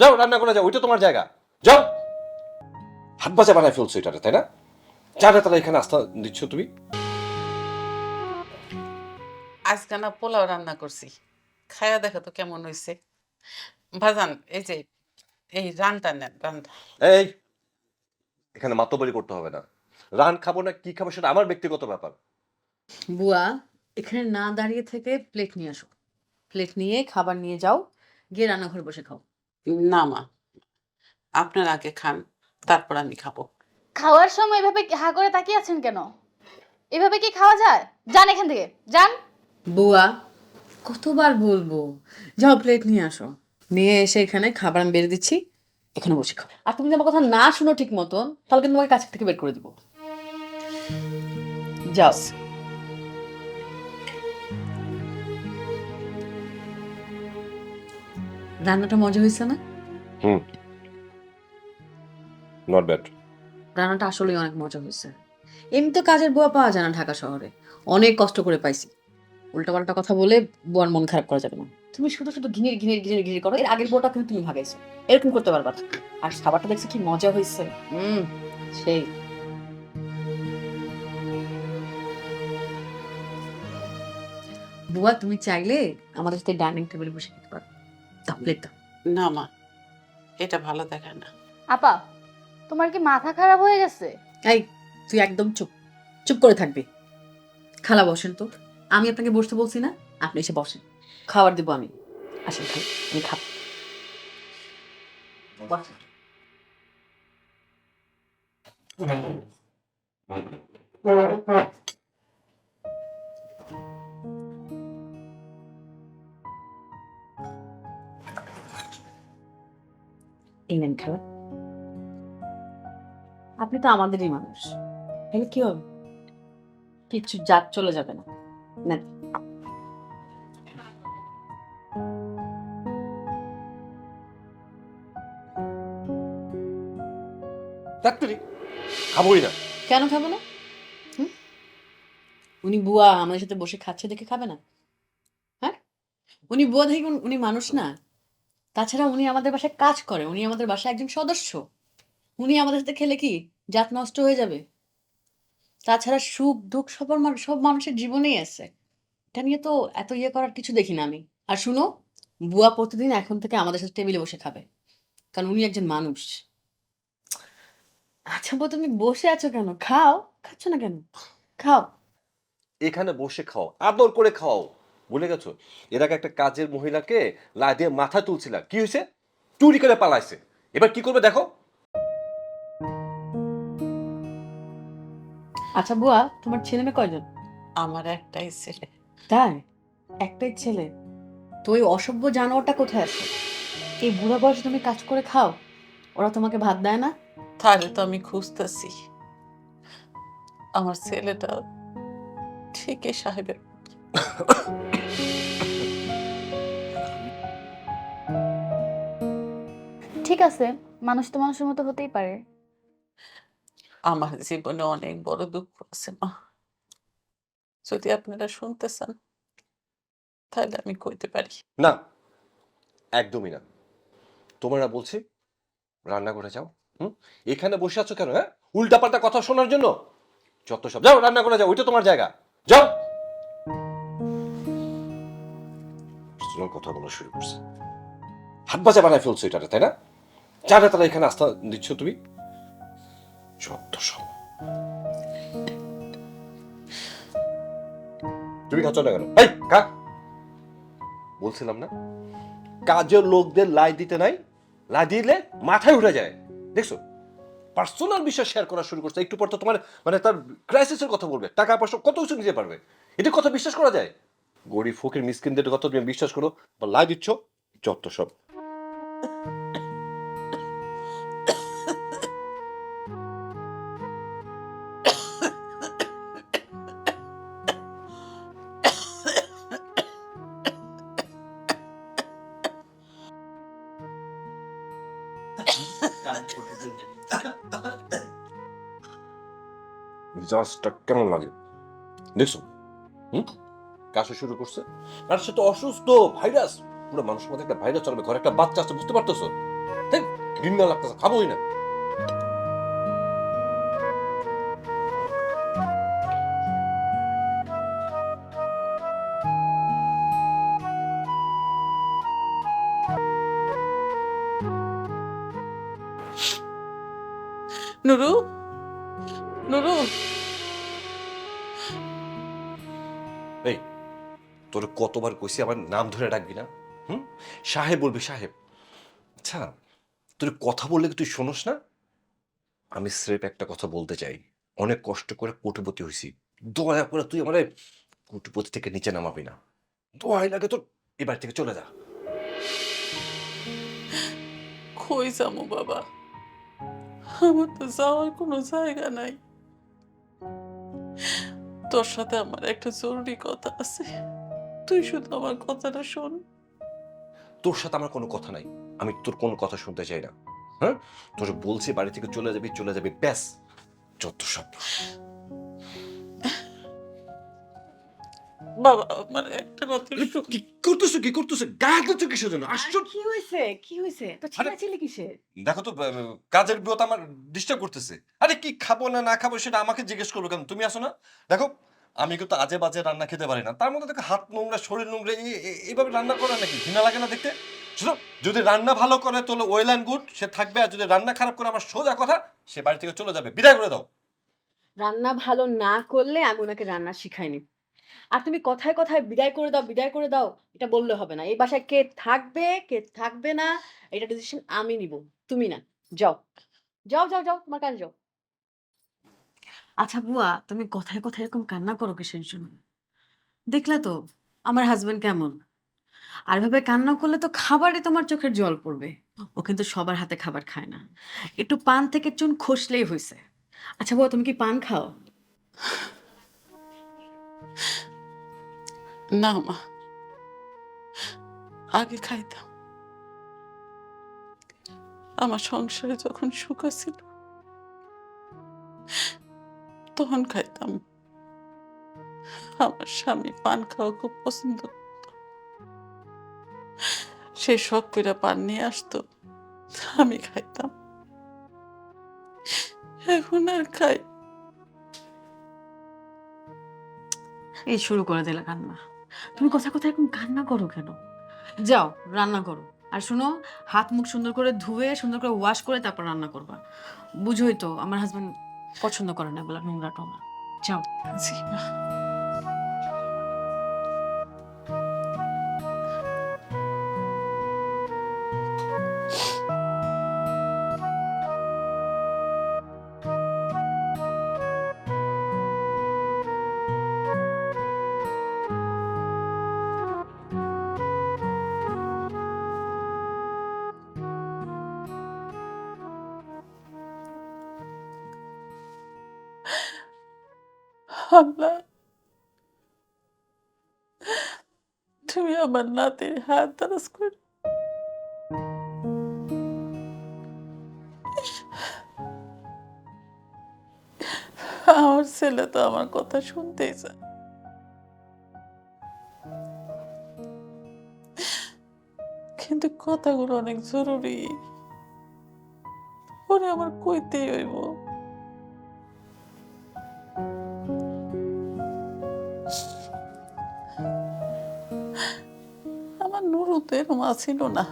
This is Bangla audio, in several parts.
যাও রান্না করে যাও ওইটা তোমার জায়গা। যাও। হাত বাজা বানায় ফেলছো এটাতে তাই না? চাটা তারা এখানে আস্থা দিচ্ছ তুমি? আজকে না পোলাও রান্না করছি। খায়া দেখো তো কেমন হয়েছে ভাজান এই যে এই রানটা নেন রানটা। এই এখানে মাতবাড়ি করতে হবে না। রান খাব না কি খাব সেটা আমার ব্যক্তিগত ব্যাপার। বুয়া এখানে না দাঁড়িয়ে থেকে প্লেট নিয়ে আসো। প্লেট নিয়ে খাবার নিয়ে যাও গিয়ে রান্নাঘরে বসে খাও। না মা আপনার আগে খান তারপর আমি খাব। খাওয়ার সময় এভাবে হা করে তাকিয়ে আছেন কেন? এভাবে কি খাওয়া যায়? যান এখান থেকে যান। বুয়া কতবার বলব? যাও প্লেট নিয়ে আসো। নিয়ে এসে এখানে খাবার আমি বেড়ে দিচ্ছি এখানে বসে খাও। আর তুমি যদি আমার কথা না শুনো ঠিক মতন তাহলে কিন্তু তোমাকে কাছ থেকে বের করে দিব। যাও। রান্নাটা মজা হয়েছে না? হুম। নট ব্যাড রান্নাটা আসলেই অনেক মজা হয়েছে। এমনি তো কাজের বুয়া পাওয়া যায় না ঢাকা শহরে। অনেক কষ্ট করে পাইছি। উল্টাপাল্টা কথা বলে বুয়ার মন খারাপ করা যাবে না। তুমি শুধু শুধু ঘিনির ঘিনির ঘিনির ঘিনির করো। এর আগের বউটা কিন্তু তুমি ভাগাইছো। এরকম করতে পারবা না। আর খাবারটা দেখছি কি মজা হয়েছে। হুম সেই। বুয়া তুমি চাইলে আমাদের সাথে ডাইনিং টেবিলে বসে খেতে পারো। দাও প্লেট দাও। না মা এটা ভালো দেখায় না। আপা তোমার কি মাথা খারাপ হয়ে গেছে? এই তুই একদম চুপ চুপ করে থাকবি। খালা বসেন তো আমি আপনাকে বসতে বলছি না আপনি এসে বসেন। খাবার দেবো আমি। আসেন খাই আমি খাব। এই নেন খাবার। আপনি তো আমাদেরই মানুষ। তাহলে কি হবে? কিচ্ছু জাত চলে যাবে না। নেন। ফ্যাক্টরি খাবোই না। কেন খাবে না? হুম? উনি বুয়া আমাদের সাথে বসে খাচ্ছে দেখে খাবে না? হ্যাঁ? উনি বুয়া দেখে উনি- উনি মানুষ না। তাছাড়া উনি আমাদের বাসায় কাজ করে, উনি আমাদের বাসায় একজন সদস্য। উনি আমাদের সাথে খেলে কি? জাত নষ্ট হয়ে যাবে। তাছাড়া সুখ, দুঃখ মানুষ সব মানুষের জীবনেই আছে। এটা নিয়ে তো এত ইয়ে করার কিছু দেখি না আমি। আর শুনো, বুয়া প্রতিদিন এখন থেকে আমাদের সাথে টেবিলে বসে খাবে। কারণ উনি একজন মানুষ। আচ্ছা বউ, তুমি বসে আছো কেন? খাও। খাচ্ছ না কেন? খাও। এখানে বসে খাও। আদর করে খাও। ভুলে গেছো? এর আগে একটা কাজের মহিলাকে লা দিয়ে মাথা তুলছিলাম। কি হয়েছে? চুরি করে পালাইছে। এবার কি করবে দেখো। আচ্ছা বুয়া তোমার ছেলে মেয়ে কয়জন? আমার একটাই ছেলে। তাই? একটাই ছেলে? তো ওই অসভ্য জানোয়ারটা কোথায় আছে? এই বুড়া বয়সে তুমি কাজ করে খাও ওরা তোমাকে ভাত দেয় না? তাহলে তো আমি খুঁজতেছি। আমার ছেলেটা ঠিকই সাহেবের ঠিক আছে মানুষ তো মানুষের মতো হতেই পারে। আমার জীবনে অনেক বড় দুঃখ আছে মা। যদি আপনারা শুনতে চান তাহলে আমি কইতে পারি। না একদমই না। তোমরা বলছি রান্না করে যাও হুম? এখানে বসে আছো কেন হ্যাঁ? উল্টাপাল্টা কথা শোনার জন্য? যত সব যাও রান্না করে যাও ওইটা তোমার জায়গা। যাও! Personal কথা বলা শুরু করছে। হাত বাজা বানায় ফেলছো এটাতে তাই না? চাটা তারা এখানে আস্থা দিচ্ছ তুমি? যত তুমি খাচ্ছ না কেন খা। বলছিলাম না? কাজের লোকদের লাই দিতে নাই, লাই দিলে মাথায় উঠে যায়। দেখছ? পার্সোনাল বিষয় শেয়ার করা শুরু করছে। একটু পর তো তোমার মানে তার ক্রাইসিসের কথা বলবে। টাকা পয়সা কত কিছু নিতে পারবে। এটা কথা বিশ্বাস করা যায়? গরিব ফকির মিসকিনদের কথা তুমি বিশ্বাস করো বা লাই দিচ্ছ, যত সব। কেমন লাগে? দেখছ? হুম? কাশো শুরু করছে। আর সে তো অসুস্থ, ভাইরাস। পুরো মানুষের মধ্যে একটা ভাইরাস চলবে, ঘরে একটা বাচ্চা আছে, বুঝতে পারতেছো? তাই ঘৃণা লাগতেছে, খাবোই না। নুরু? নুরু? তোর কতবার কইছি আমার নাম ধরে ডাকবি না? হুম? সাহেব বলবি, সাহেব আচ্ছা তোর কথা বললে তুই শোনস না? আমি স্রেফ একটা কথা বলতে চাই। অনেক কষ্ট করে কোটিপতি হয়েছি দয়া করে তুই আমার কোটিপতি থেকে নিচে নামাবি না। দোয়াই লাগে তোর এবার থেকে চলে যা। কই যাব বাবা? আমার তো যাওয়ার কোনো জায়গা নাই। তোর সাথে আমার একটা জরুরি কথা আছে। তুই শুধু আমার কথাটা শোন। তোর সাথে আমার কোনো কথা নাই। আমি তোর কোনো কথা শুনতে চাই না। হ্যাঁ? তোর বলছি বাড়ি থেকে চলে যাবি চলে যাবি ব্যাস। যত সব বাবা মানে একটা কথা কি করতেছো কি করতেছো? গায়ে হাত দিচ্ছ কিসের জন্য? আশ্চর্য কি হয়েছে? কি হয়েছে? তো ছিলাছিলি কিসের? দেখো তো কাজের বিরত আমার ডিস্টার্ব করতেছে। আরে কি খাব না না খাব সেটা আমাকে জিজ্ঞেস করব কেন? তুমি আসো না। দেখো আমি কিন্তু আজে বাজে রান্না খেতে পারি না। তার মধ্যে দেখো হাত নোংরা, শরীর নোংরা, এই- এই- এইভাবে রান্না করা নাকি? ঘৃণা লাগে না দেখতে? যদি রান্না ভালো করে, তাহলে ওয়েল অ্যান্ড গুড সে থাকবে আর যদি রান্না খারাপ করে, আমার সোজা কথা, সে বাড়ি থেকে চলে যাবে। বিদায় করে দাও। রান্না ভালো না করলে আমি ওনাকে রান্না শিখাইনি। আর তুমি কথায় কথায় বিদায় করে দাও, বিদায় করে দাও, এটা বললে হবে না। এই বাসায় কে থাকবে কে থাকবে না, এটা ডিসিশন আমি নিব, তুমি না। যাও। যাও যাও যাও, তোমার কাছে যাও। আচ্ছা বুয়া, তুমি কথায় কথায় এরকম কান্না করো কিসের জন্য? দেখলে তো, আমার হাজবেন্ড কেমন? আর ভাবে কান্না করলে তো খাবারে তোমার চোখের জল পড়বে। ও কিন্তু সবার হাতে খাবার খায় না। একটু পান থেকে চুন খসলেই হয়েছে আচ্ছা বুয়া, তুমি কি পান খাও? না মা। আগে খাইতাম। আমার সংসারে যখন সুখ ছিল তখন খাইতাম। আমার স্বামী পান খাওয়া খুব পছন্দ সে শখ করে পান নিয়ে আসতো, আমি খাইতাম। এখন আর খাই। এই শুরু করে দিলে কান্না। তুমি কথা কথা এরকম কান্না করো কেন? যাও, রান্না করো। আর শোনো, হাত মুখ সুন্দর করে ধুয়ে, সুন্দর করে ওয়াশ করে তারপর রান্না করবা। বুঝোই তো, আমার হাজবেন্ড পছন্দ করে না বলে নোংরা টোংরা যাও। আল্লাহ। তুমি আমার নাতির হাত দারাজ করে। আমার ছেলে তো আমার কথা শুনতেই চায়। কিন্তু কথাগুলো অনেক জরুরি। ওরে আমার কইতেই হইব। তো এরকম ছিল না।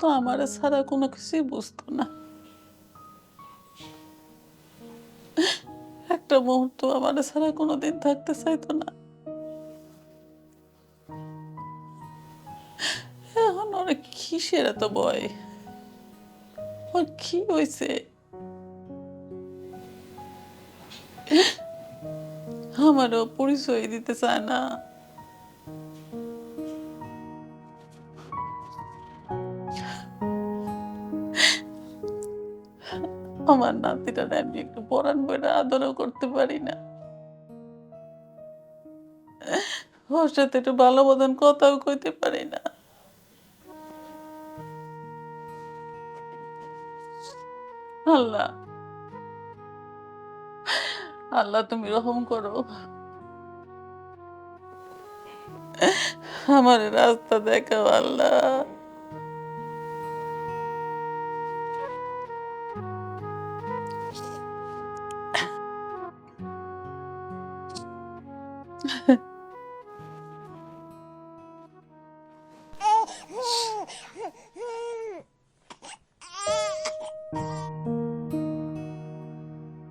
তো আমার ছাড়া কোনো কিছুই বুঝতো না। একটা মুহূর্ত আমার ছাড়া কোনো দিন থাকতে চাইতো না। এখন কিসের এত বয় ওর কি হয়েছে আমারও পরিচয় দিতে চায় না। আমার নাতিটা আমি একটু পরাণ বইটা আদরও করতে পারি না। ওর সাথে একটু ভালো মতন কথাও কইতে পারি না। আল্লাহ। আল্লাহ তুমি রহম করো। আমার রাস্তা দেখাও আল্লাহ।